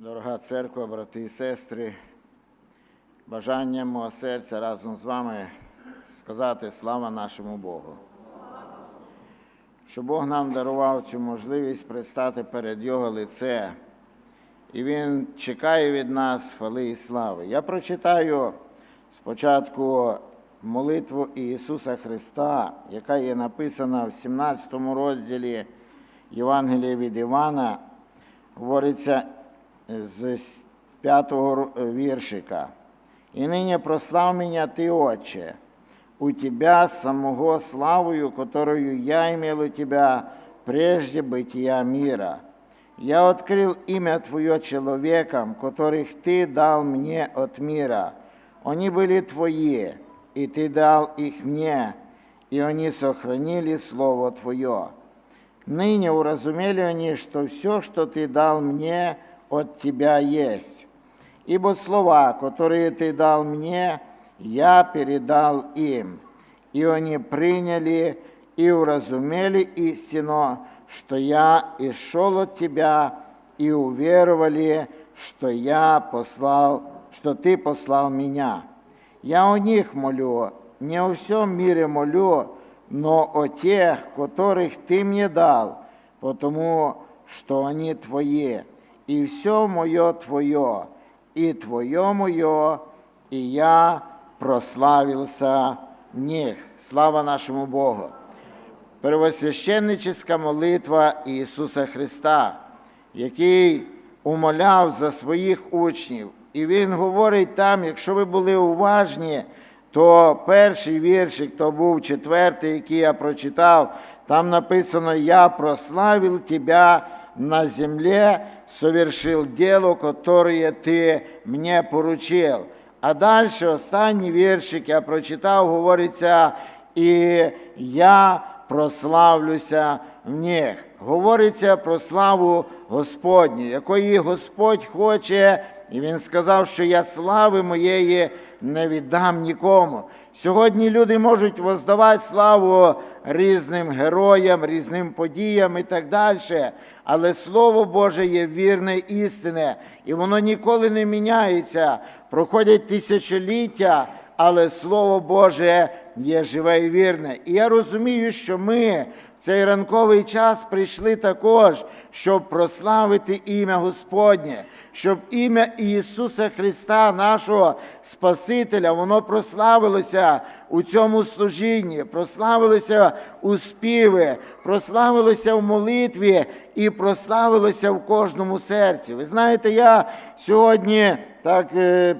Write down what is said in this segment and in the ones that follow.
Дорога церква, брати і сестри, бажанням мого серця разом з вами сказати слава нашому Богу. Що Бог нам дарував цю можливість предстати перед Його лице, і Він чекає від нас хвали і слави. Я прочитаю спочатку молитву Ісуса Христа, яка є написана в 17 розділі Євангелія від Івана, говориться з п'ятого віршика. І нині прослав мене Ти, Отче, у Тебя самого славою, которую я имел у Тебя прежде бытия мира. Я открыл имя Твое человекам, которых Ты дал мне от мира. Они были Твои, и Ты дал их мне, и они сохранили Слово Твое. Ныне уразумели они, что все, что Ты дал мне, от Тебя есть. Ибо слова, которые Ты дал мне, я передал им, и они приняли и уразумели истину, что я и шел от Тебя, и уверовали, что я послал, что Ты послал меня. Я о них молю, не о всем мире молю, но о тех, которых Ты мне дал, потому что они Твои, и все мое Твое, и Твое мое, и я прославился в них. Слава нашему Богу! Первосвященническа молитва Ісуса Христа, який умоляв за своїх учнів. І Він говорить там, якщо ви були уважні, то перший віршик, то був четвертий, який я прочитав, там написано: Я прославив Тебя на земле, совершил дело, которое Ти мені поручил. А далі останній віршик я прочитав, говориться, і я прославлюся в них. Говориться про славу Господню, якої Господь хоче, і Він сказав, що я слави моєї не віддам нікому. Сьогодні люди можуть воздавати славу різним героям, різним подіям і так далі. Але Слово Боже є вірне істине, і воно ніколи не міняється. Проходять тисячоліття, але Слово Боже є живе і вірне. І я розумію, що ми цей ранковий час прийшли також, щоб прославити ім'я Господнє, щоб ім'я Ісуса Христа, нашого Спасителя, воно прославилося у цьому служінні, прославилося у співі, прославилося в молитві і прославилося в кожному серці. Ви знаєте, я сьогодні так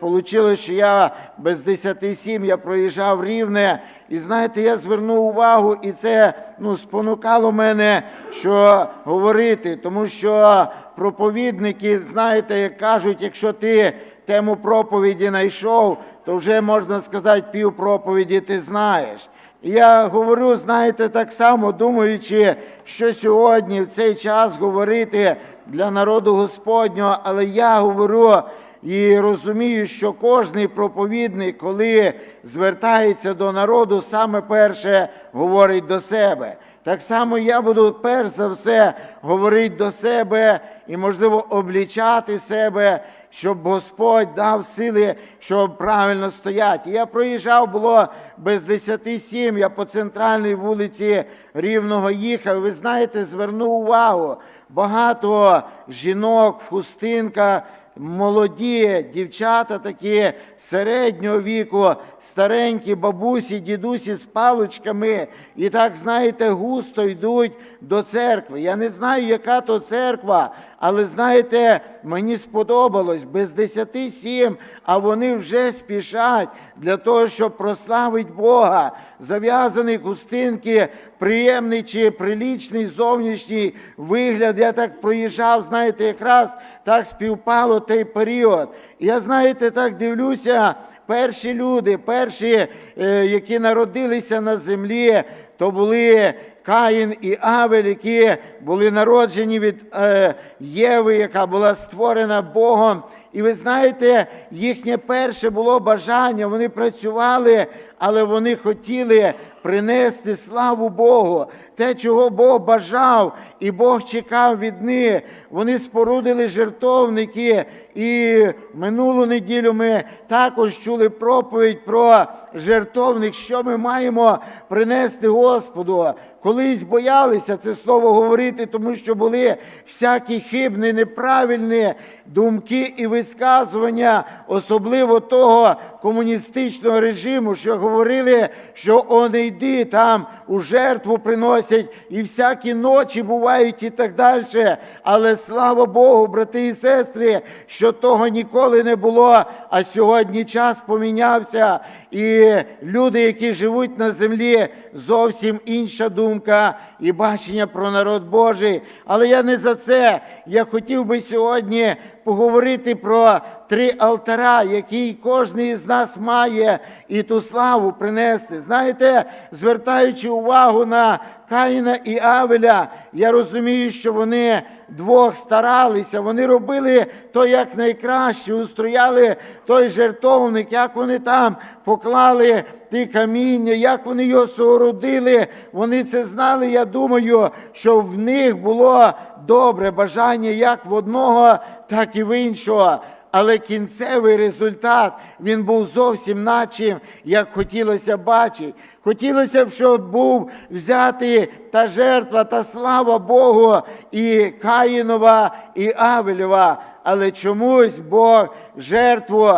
вийшло, що я без 10 сім я проїжджав рівне, і знаєте, я звернув увагу, і це ну, спонукало мене, що говорити, тому що проповідники, знаєте, як кажуть, якщо ти тему проповіді знайшов, то вже можна сказати, пів проповіді ти знаєш. Я говорю, знаєте, так само думаючи, що сьогодні в цей час говорити для народу Господнього, але я говорю і розумію, що кожний проповідник, коли звертається до народу, саме перше говорить до себе. Так само я буду перш за все говорити до себе і, можливо, облічати себе, щоб Господь дав сили, щоб правильно стояти. Я проїжджав, було без 10 сім, я по центральній вулиці Рівного їхав. Ви знаєте, звернув увагу. Багато жінок, в хустинках, молоді дівчата такі середнього віку, старенькі бабусі, дідусі з паличками, і так, знаєте, густо йдуть до церкви. Я не знаю, яка то церква, але знаєте, мені сподобалось без десяти сім, а вони вже спішать для того, щоб прославити Бога. Зав'язані хустинки, приємний чи прилічний зовнішній вигляд. Я так проїжджав, знаєте, якраз так співпало той період. Я, знаєте, так дивлюся, перші люди, перші, е, які народилися на землі, то були Каїн і Авель, які були народжені від е, Єви, яка була створена Богом. І ви знаєте, їхнє перше було бажання, вони працювали, але вони хотіли принести славу Богу, те, чого Бог бажав, і Бог чекав від них. Вони спорудили жертовники. І минулу неділю ми також чули проповідь про жертовник, що ми маємо принести Господу. Колись боялися це слово говорити, тому що були всякі хибні, неправильні думки і висказування, особливо того комуністичного режиму, що говорили, що о, не йди там у жертву приносять, і всякі ночі бувають і так далі. Але слава Богу, брати і сестри, що того ніколи не було, а сьогодні час помінявся, і люди, які живуть на землі, зовсім інша думка і бачення про народ Божий. Але я не за це. Я хотів би сьогодні поговорити про три алтара, які кожен із нас має і ту славу принести. Знаєте, звертаючи увагу на Каїна і Авеля, я розумію, що вони двох старалися, вони робили то як найкраще, устрояли той жертовник, як вони там поклали ті каміння, як вони його соорудили. Вони це знали. Я думаю, що в них було добре бажання як в одного, так і в іншого. Але кінцевий результат він був зовсім начим, як хотілося бачити. Хотілося б, щоб був взяти та жертва, та слава Богу, і Каїнова, і Авелєва. Але чомусь Бог жертву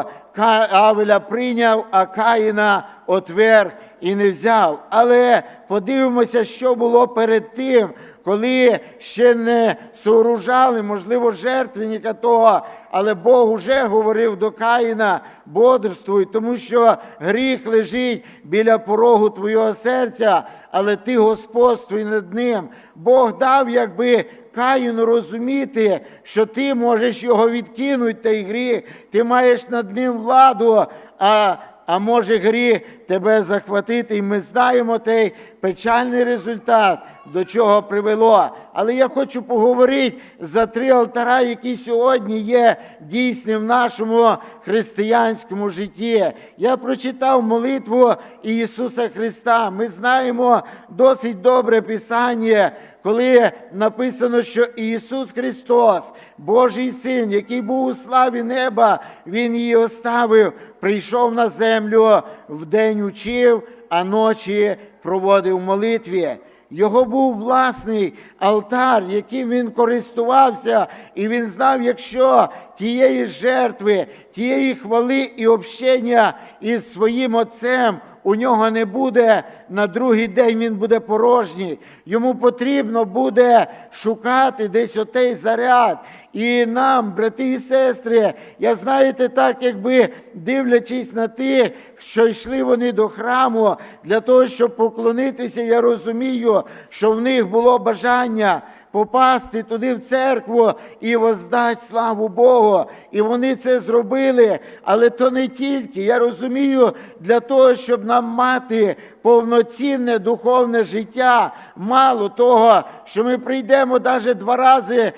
Авеля прийняв, а Каїна отверг і не взяв. Але подивимося, що було перед тим, коли ще не сооружали, можливо, жертвенника того, але Бог уже говорив до Каїна, бодрствуй, тому що гріх лежить біля порогу твого серця, але ти господствуй над ним. Бог дав, якби Каїну розуміти, що ти можеш його відкинути, той гріх, ти маєш над ним владу. а а може гріх тебе захватити, і ми знаємо той печальний результат, до чого привело. Але я хочу поговорити за три алтара, які сьогодні є дійсні в нашому християнському житті. Я прочитав молитву Ісуса Христа. Ми знаємо досить добре Писання, коли написано, що Ісус Христос, Божий Син, який був у славі неба, Він її оставив, прийшов на землю, вдень учив, а ночі проводив молитві. Його був власний алтар, яким він користувався, і він знав, якщо тієї жертви, тієї хвали і общення із своїм отцем у нього не буде, на другий день він буде порожній. Йому потрібно буде шукати десь отей заряд. І нам, брати і сестри, я знаєте, так якби дивлячись на тих, що йшли вони до храму для того, щоб поклонитися, я розумію, що в них було бажання попасти туди в церкву і воздати славу Богу. І вони це зробили. Але то не тільки. Я розумію, для того, щоб нам мати повноцінне духовне життя, мало того, що ми прийдемо навіть два рази е,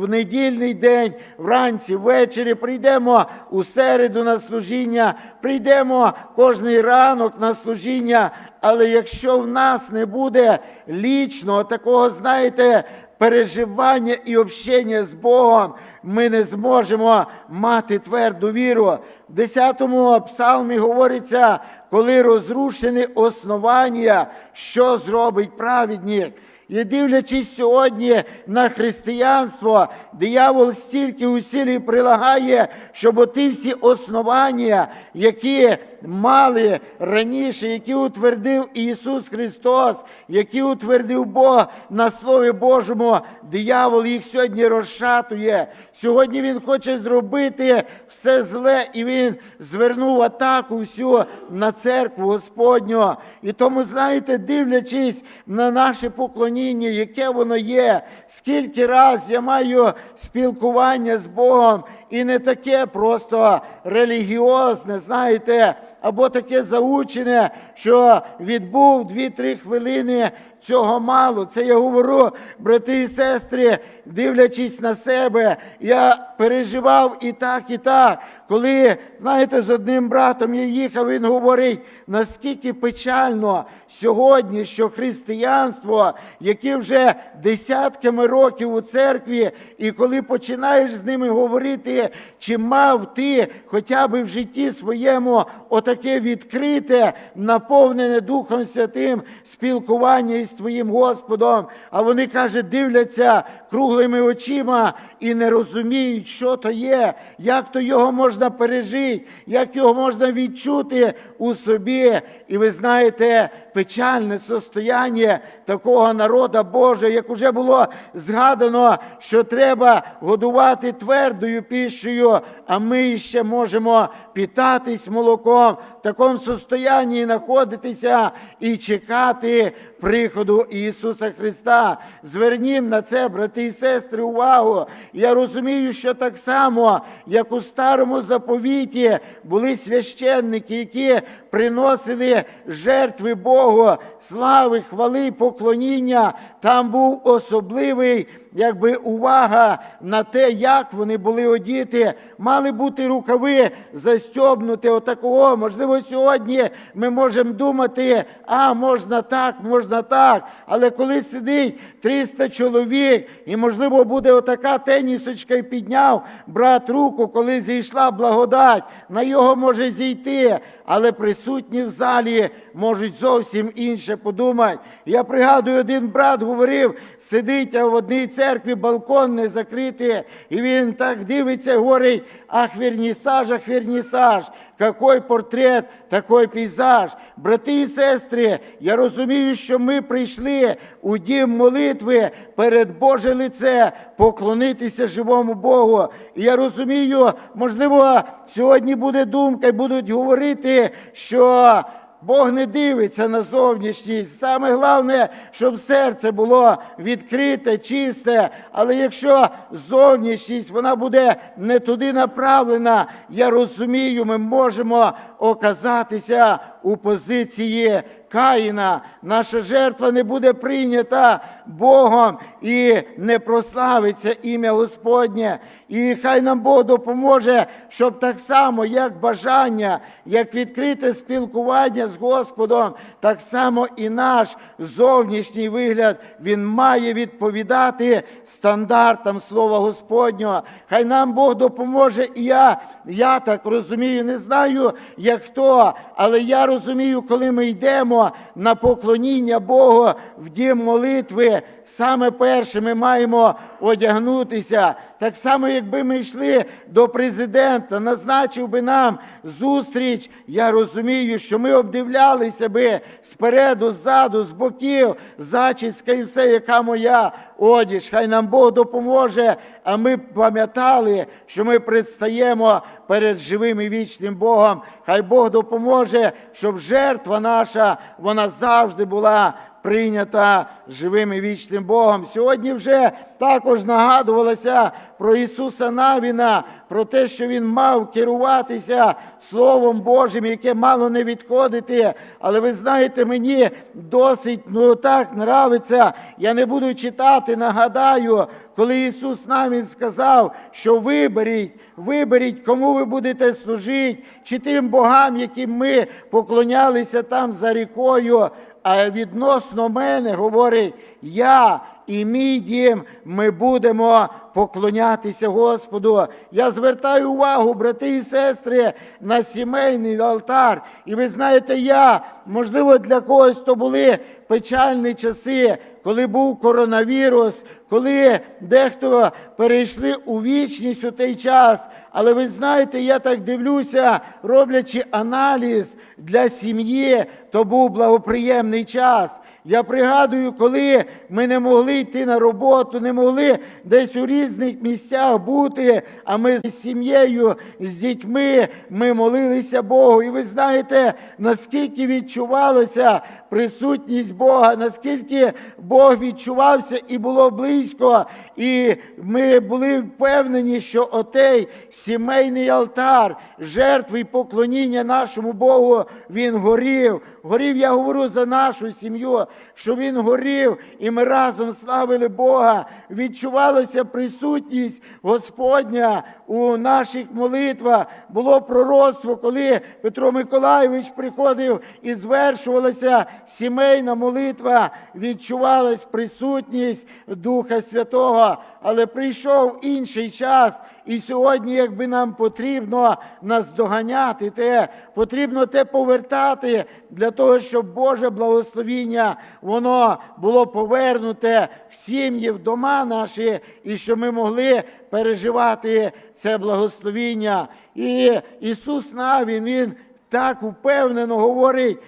в недільний день, вранці, ввечері, прийдемо у середу на служіння, прийдемо кожний ранок на служіння. Але якщо в нас не буде лічного такого, знаєте, переживання і общення з Богом, ми не зможемо мати тверду віру. В 10-му псалмі говориться, коли розрушені основання, що зробить праведник. І дивлячись сьогодні на християнство, диявол стільки усілій прилагає, щоб оті всі основання, які мали раніше, які утвердив Ісус Христос, які утвердив Бог на Слові Божому, диявол їх сьогодні розшатує. Сьогодні Він хоче зробити все зле, і Він звернув атаку всю на церкву Господню. І тому, знаєте, дивлячись на наше поклоніння, яке воно є, скільки раз я маю спілкування з Богом, і не таке просто релігіозне, знаєте, або таке заучене, що відбув 2-3 хвилини. Цього мало. Це я говорю, брати і сестри, дивлячись на себе, я переживав і так, і так. Коли, знаєте, з одним братом я їхав, він говорить, наскільки печально сьогодні, що християнство, яке вже десятками років у церкві, і коли починаєш з ними говорити, чи мав ти хоча б в житті своєму отаке відкрите, наповнене Духом Святим спілкування із твоїм Господом, а вони каже, дивляться круглими очима і не розуміють, що то є, як то його можна пережити, як його можна відчути у собі. І ви знаєте, печальне состояння такого народа Божого, як уже було згадано, що треба годувати твердою пішею, а ми ще можемо питатись молоком, в такому состоянні знаходитися і чекати приходу Ісуса Христа. Звернім на це, брати і сестри, увагу. Я розумію, що так само, як у старому заповіті були священники, які приносили жертви Богу, слави, хвали, поклоніння. Там був особливий, якби увага на те, як вони були одіти. Мали бути рукави застьобнути отакого. Можливо, сьогодні ми можемо думати, а можна так, можна так. Але коли сидить 300 чоловік, і можливо буде отака тенісочка і підняв брат руку, коли зійшла благодать, на його може зійти, але присутні в залі можуть зовсім інше подумати. Я пригадую, один брат говорив, сидить а в одній церкві, балкон не закритий, і він так дивиться, говорить, ах, вернісаж, ах, вернісаж. Какой портрет, такой пейзаж. Брати і сестри, я розумію, що ми прийшли у дім молитви перед Боже лице поклонитися живому Богу. І я розумію, можливо, сьогодні буде думка і будуть говорити, що Бог не дивиться на зовнішність. Саме головне, щоб серце було відкрите, чисте. Але якщо зовнішність вона буде не туди направлена, я розумію, ми можемо оказатися у позиції Каїна. Наша жертва не буде прийнята Богом і не прославиться ім'я Господнє. І хай нам Бог допоможе, щоб так само, як бажання, як відкрите спілкування з Господом, так само і наш зовнішній вигляд він має відповідати стандартам Слова Господнього. Хай нам Бог допоможе, і я, я так розумію, не знаю, як хто, але я розумію, коли ми йдемо на поклоніння Богу в дім молитви, саме перше ми маємо одягнутися. Так само, якби ми йшли до президента, назначив би нам зустріч, я розумію, що ми обдивлялися би спереду, ззаду, з боків, зачіска і все, яка моя одіж. Хай нам Бог допоможе, а ми пам'ятали, що ми предстаємо перед живим і вічним Богом. Хай Бог допоможе, щоб жертва наша вона завжди була прийнята живим і вічним Богом. Сьогодні вже також нагадувалося про Ісуса Навіна, про те, що Він мав керуватися Словом Божим, яке мало не відходити. Але ви знаєте, мені досить ну так нравиться. Я не буду читати, нагадаю, коли Ісус Навін сказав, що виберіть, виберіть, кому ви будете служити, чи тим богам, яким ми поклонялися там за рікою. А відносно мене говорить, я і мій дім, ми будемо поклонятися Господу. Я звертаю увагу, брати і сестри, на сімейний алтар. І ви знаєте, я, можливо, для когось то були печальні часи, коли був коронавірус, коли дехто перейшли у вічність у той час. Але ви знаєте, я так дивлюся, роблячи аналіз для сім'ї, то був благоприємний час. Я пригадую, коли ми не могли йти на роботу, не могли десь у різних місцях бути, а ми з сім'єю, з дітьми, ми молилися Богу. І ви знаєте, наскільки відчувалася присутність Бога, наскільки Бог відчувався і було близько, і ми були впевнені, що отей сімейний алтар, жертви і поклоніння нашому Богу, він горів. Горів, я говорю за нашу сім'ю, що він горів, і ми разом славили Бога. Відчувалася присутність Господня у наших молитвах. Було пророцтво, коли Петро Миколайович приходив і звершувалася сімейна молитва, відчувалась присутність Духа Святого. Але прийшов інший час, і сьогодні, якби нам потрібно наздоганяти те, потрібно те повертати для того, щоб Боже благословіння воно було повернуте в сім'ї, в дома наші, і щоб ми могли переживати це благословіння. І Ісус Навін, Він так впевнено говорить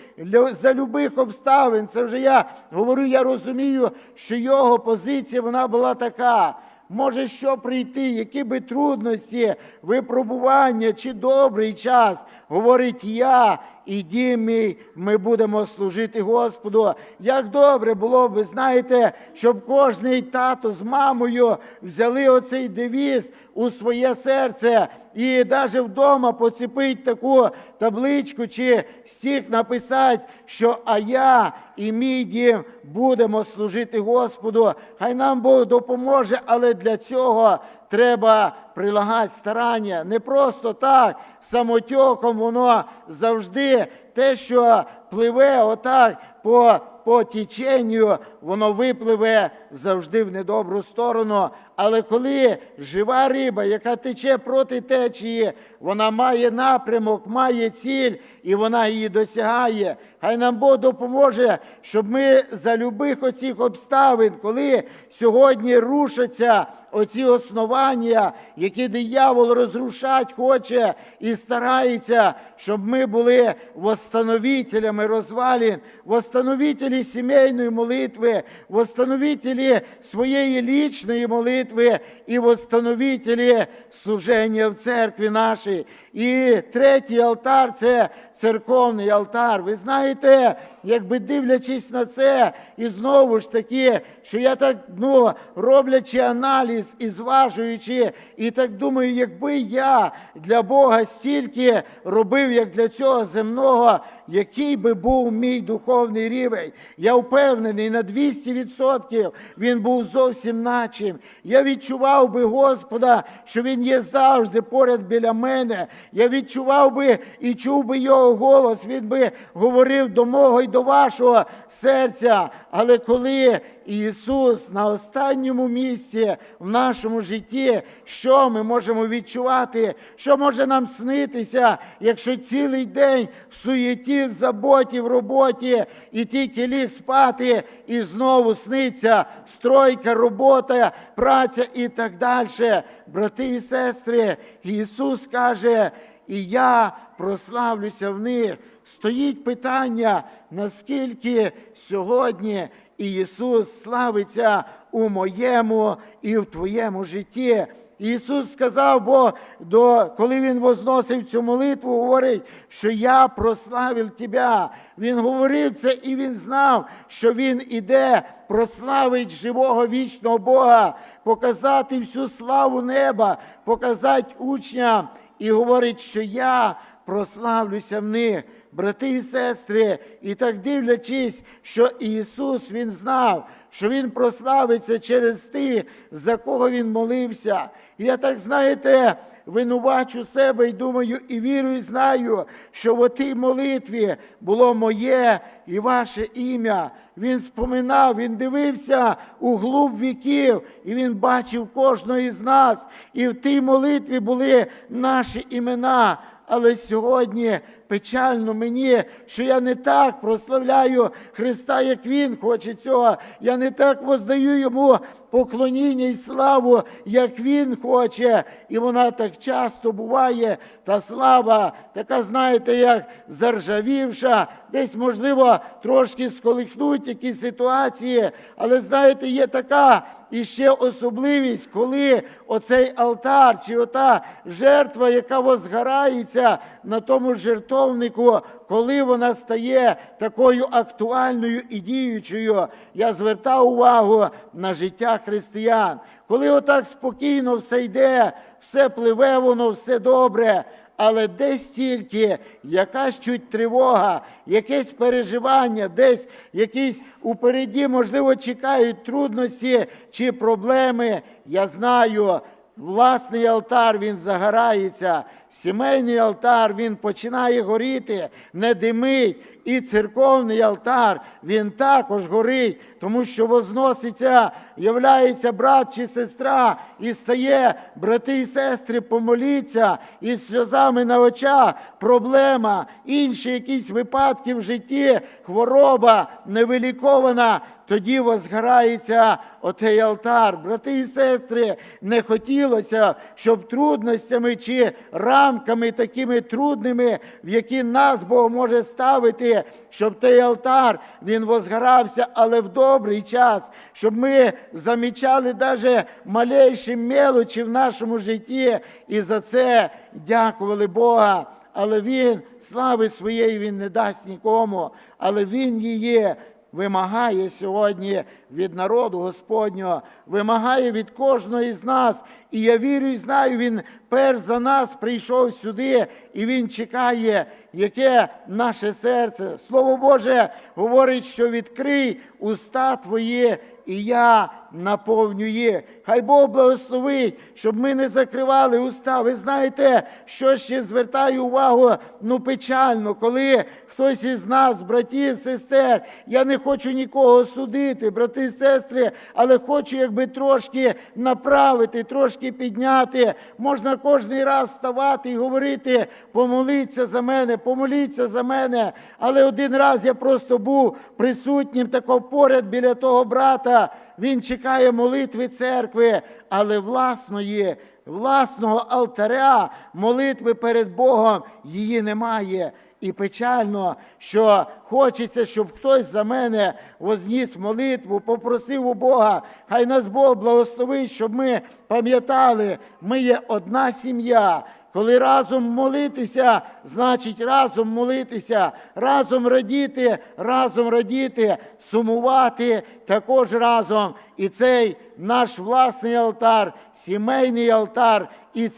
за любих обставин. Це вже я говорю, я розумію, що його позиція вона була така. Може що прийти, які би трудності, випробування чи добрий час, говорить я і дім мій, ми будемо служити Господу. Як добре було б, ви знаєте, щоб кожний тато з мамою взяли оцей девіз у своє серце і навіть вдома поціпить таку табличку чи стих написати, що а я і мій дім будемо служити Господу. Хай нам Бог допоможе, але для цього треба прилагати старання. Не просто так, самотьоком воно завжди те, що пливе отак по, по тіченню, воно випливе завжди в недобру сторону. Але коли жива риба, яка тече проти течії, вона має напрямок, має ціль і вона її досягає. Хай нам Бог допоможе, щоб ми за любих оцих обставин, коли сьогодні рушаться оці основання, які диявол розрушать хоче і старається, щоб ми були восстановителями розвалін, восстановителі сімейної молитви, восстановителі своєї лічної молитви і восстановителі служення в церкві нашій. І третій алтар це церковний алтар. Ви знаєте, якби дивлячись на це, і знову ж таки, що я так ну, роблячи аналіз і зважуючи, і так думаю, якби я для Бога стільки робив, як для цього земного, який би був мій духовний рівень. Я впевнений, на 200% він був зовсім начим. Я відчував би Господа, що Він є завжди поряд біля мене. Я відчував би і чув би його голос. Він би говорив до мого і до вашого серця. Але коли Ісус на останньому місці в нашому житті, що ми можемо відчувати, що може нам снитися, якщо цілий день в суєті, в заботі, в роботі, і тільки ліг спати, і знову сниться стройка, робота, праця і так далі. Брати і сестри, Ісус каже, і я прославлюся в них. Стоїть питання, наскільки сьогодні Ісус славиться у моєму і в твоєму житті. Ісус сказав, бо до, коли Він возносив цю молитву, говорить, що я прославив Тебе. Він говорив це і він знав, що Він іде прославить живого вічного Бога, показати всю славу неба, показати учням і говорить, що я прославлюся в них. Брати і сестри, і так дивлячись, що Ісус Він знав, що Він прославиться через тих, за кого Він молився. І я так, знаєте, винувачу себе і думаю, і вірю, і знаю, що в отій молитві було моє і ваше ім'я. Він споминав, він дивився у глуб віків, і він бачив кожного із нас. І в тій молитві були наші імена. Але сьогодні печально мені, що я не так прославляю Христа, як Він хоче цього. Я не так воздаю йому поклоніння і славу, як Він хоче. І вона так часто буває, та слава, така, знаєте, як заржавівша, десь, можливо, трошки сколихнуть якісь ситуації, але знаєте, є така і ще особливість, коли оцей алтар чи ота жертва, яка возгорається на тому жертовнику, коли вона стає такою актуальною і діючою, я звертав увагу на життя християн. Коли отак спокійно все йде, все пливе, воно все добре. Але десь тільки якась чуть тривога, якесь переживання, десь якісь упереді, можливо, чекають трудності чи проблеми. Я знаю, власний алтар він загорається, сімейний алтар він починає горіти, не димить. І церковний алтар він також горить, тому що возноситься, являється брат чи сестра, і стає, брати і сестри, помоліться, і сльозами на очах проблема, інші якісь випадки в житті, хвороба невилікована. Тоді возгорається отей алтар. Брати і сестри, не хотілося, щоб трудностями чи рамками такими трудними, в які нас Бог може ставити, щоб той алтар він возгорався, але в добрий час, щоб ми замічали навіть малейші мелочі в нашому житті, і за це дякували Бога. Але Він слави своєї він не дасть нікому, але Він її вимагає сьогодні від народу Господнього, вимагає від кожного із нас. І я вірю і знаю, Він перш за нас прийшов сюди, і Він чекає, яке наше серце. Слово Боже говорить, що відкрий уста твої, і я наповню їх. Хай Бог благословить, щоб ми не закривали уста. Ви знаєте, що ще звертаю увагу, ну печально, коли хтось із нас, братів, сестер, я не хочу нікого судити, брати і сестри, але хочу якби трошки направити, трошки підняти. Можна кожний раз вставати і говорити, помоліться за мене, помоліться за мене. Але один раз я просто був присутнім тако поряд біля того брата. Він чекає молитви церкви, але власної, власного алтаря, молитви перед Богом її немає. І печально, що хочеться, щоб хтось за мене возніс молитву, попросив у Бога, хай нас Бог благословить, щоб ми пам'ятали, ми є одна сім'я. Коли разом молитися, значить разом молитися, разом радіти, разом радіти, сумувати також разом. І цей наш власний алтар, сімейний алтар і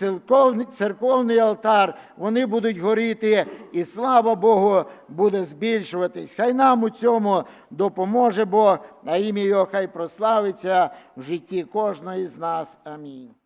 церковний, алтар, вони будуть горіти, і слава Богу буде збільшуватись. Хай нам у цьому допоможе Бог, а ім'я Його хай прославиться в житті кожного із нас. Амінь.